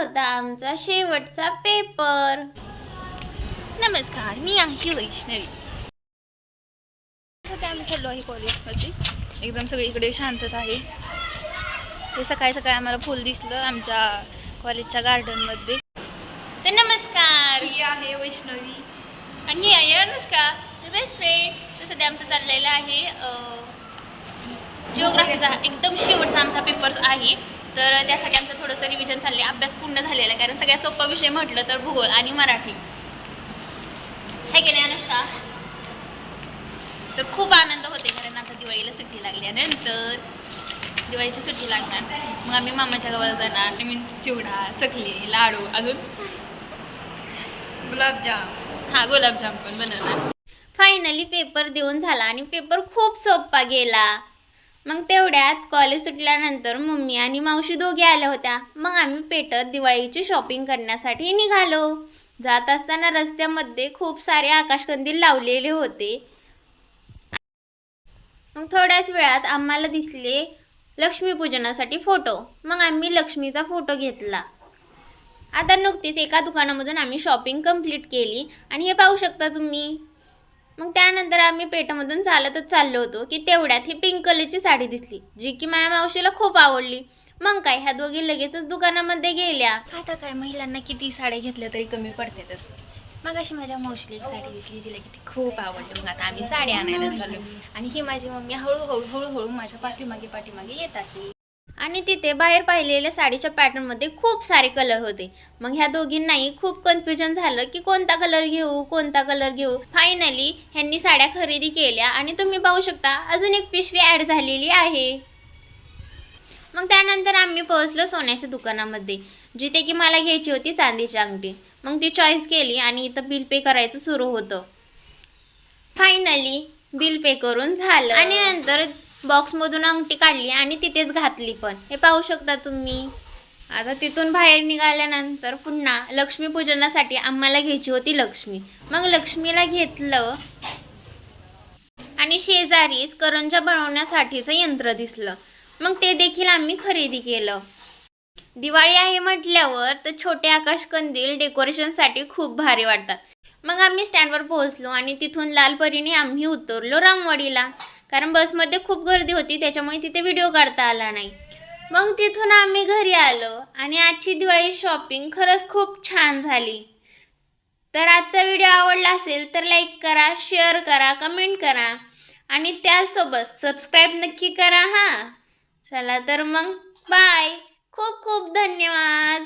होता आमचा शेवटचा पेपर. नमस्कार मी आहे वैष्णवी. सध्या आम्ही चाललो आहे कॉलेजमध्ये एकदम सगळीकडे शांतता आहे. ते सकाळी सकाळी आम्हाला फुल दिसलं आमच्या कॉलेजच्या गार्डनमध्ये तर नमस्कार. ही आहे वैष्णवी. आणि ही आहे अनुष्का बेस्ट फ्रेंड तर सध्या आमचं चाललेलं आहे जिओग्राफीचा एकदम शेवटचा आमचा पेपर्स आहे. तर त्यासाठी आमचं थोडंसं रिव्हिजन चालले अभ्यास पूर्ण झालेला आहे. कारण सगळ्यात सोपा विषय म्हटलं तर भूगोल आणि मराठी. आहे की नाही अनुष्का? तर खूप आनंद होते कारण आता दिवाळीला सुट्टी लागल्यानंतर. दिवाळीची सुट्टी लागणार. मग आम्ही मामाच्या गावाला जाणार. नवीन चिवडा चकली लाडू अजून? गुलाबजाम. हा गुलाबजाम पण बनवणार. फायनली पेपर देऊन झाला आणि पेपर खूप सोपा गेला. मग तेवढ्यात कॉलेज सुटल्यानंतर मम्मी आणि मावशी दोघे आल्या होत्या. मग आम्ही पेटत दिवाळीची शॉपिंग करण्यासाठी निघालो. जात असताना रस्त्यामध्ये खूप सारे आकाशकंदील लावलेले होते. मग थोड्याच वेळात आम्हाला दिसले लक्ष्मीपूजनासाठी फोटो मग आम्ही लक्ष्मीचा फोटो घेतला. आता नुकतीच एका दुकानामधून आम्ही शॉपिंग कंप्लीट केली. आणि हे पाहू शकता तुम्ही. मग त्यानंतर आम्ही पेठामधून चालतच चाललो होतो की तेवढ्यात ही पिंक कलरची साडी दिसली जी की माझ्या मावशीला खूप आवडली. मग काय ह्या दोघी लगेचच दुकानामध्ये गेल्या. आता काय महिलांना किती साड्या घेतल्या तरी कमी पडतातच मग अशी माझ्या मावशीला एक साडी दिसली जिला किती खूप आवडली. मग आता आम्ही साडी आणायला चाललो. आणि ही माझी मम्मी हळूहळू हळूहळू माझ्या पाठीमागे पाठीमागे येत आहे. आणि तिथे बाहेर पाहिलेल्या साडीच्या पॅटर्नमध्ये खूप सारे कलर होते. मग ह्या दोघींनाही खूप कन्फ्युजन झालं की कोणता कलर घेऊ कोणता कलर घेऊ. फायनली ह्यांनी साड्या खरेदी केल्या आणि तुम्ही पाहू शकता अजून एक पिशवी ॲड झालेली आहे. मग त्यानंतर आम्ही पोहोचलो सोन्याच्या दुकानामध्ये जिथे की मला घ्यायची होती चांदीची अंगठी. मग ती चॉईस केली आणि इथं बिल पे करायचं सुरू होतं. फायनली बिल पे करून झालं. आणि नंतर बॉक्समधून अंगठी काढली आणि तिथेच घातली पण. हे पाहू शकता तुम्ही. आता तिथून बाहेर निघाल्यानंतर पुन्हा लक्ष्मीपूजनासाठी आम्हाला घ्यायची होती लक्ष्मी. मग लक्ष्मीला घेतलं आणि शेजारीच करंजा बनवण्यासाठीचं यंत्र दिसलं. मग ते देखील आम्ही खरेदी केलं. दिवाळी आहे म्हटल्यावर तर छोटे आकाश कंदील डेकोरेशनसाठी खूप भारी वाटतात. मग आम्ही स्टँडवर पोहोचलो आणि तिथून लाल परीने आम्ही उतरलो रामवाडीला. कारण बसमध्ये खूप गर्दी होती त्याच्यामुळे तिथे व्हिडिओ काढता आला नाही. मग तिथून आम्ही घरी आलो आणि आजची दिवाळी शॉपिंग खरंच खूप छान झाली. तर आजचा व्हिडिओ आवडला असेल तर लाईक करा शेअर करा कमेंट करा आणि त्यासोबत सबस्क्राईब नक्की करा हां. चला तर मग बाय खूप खूप धन्यवाद.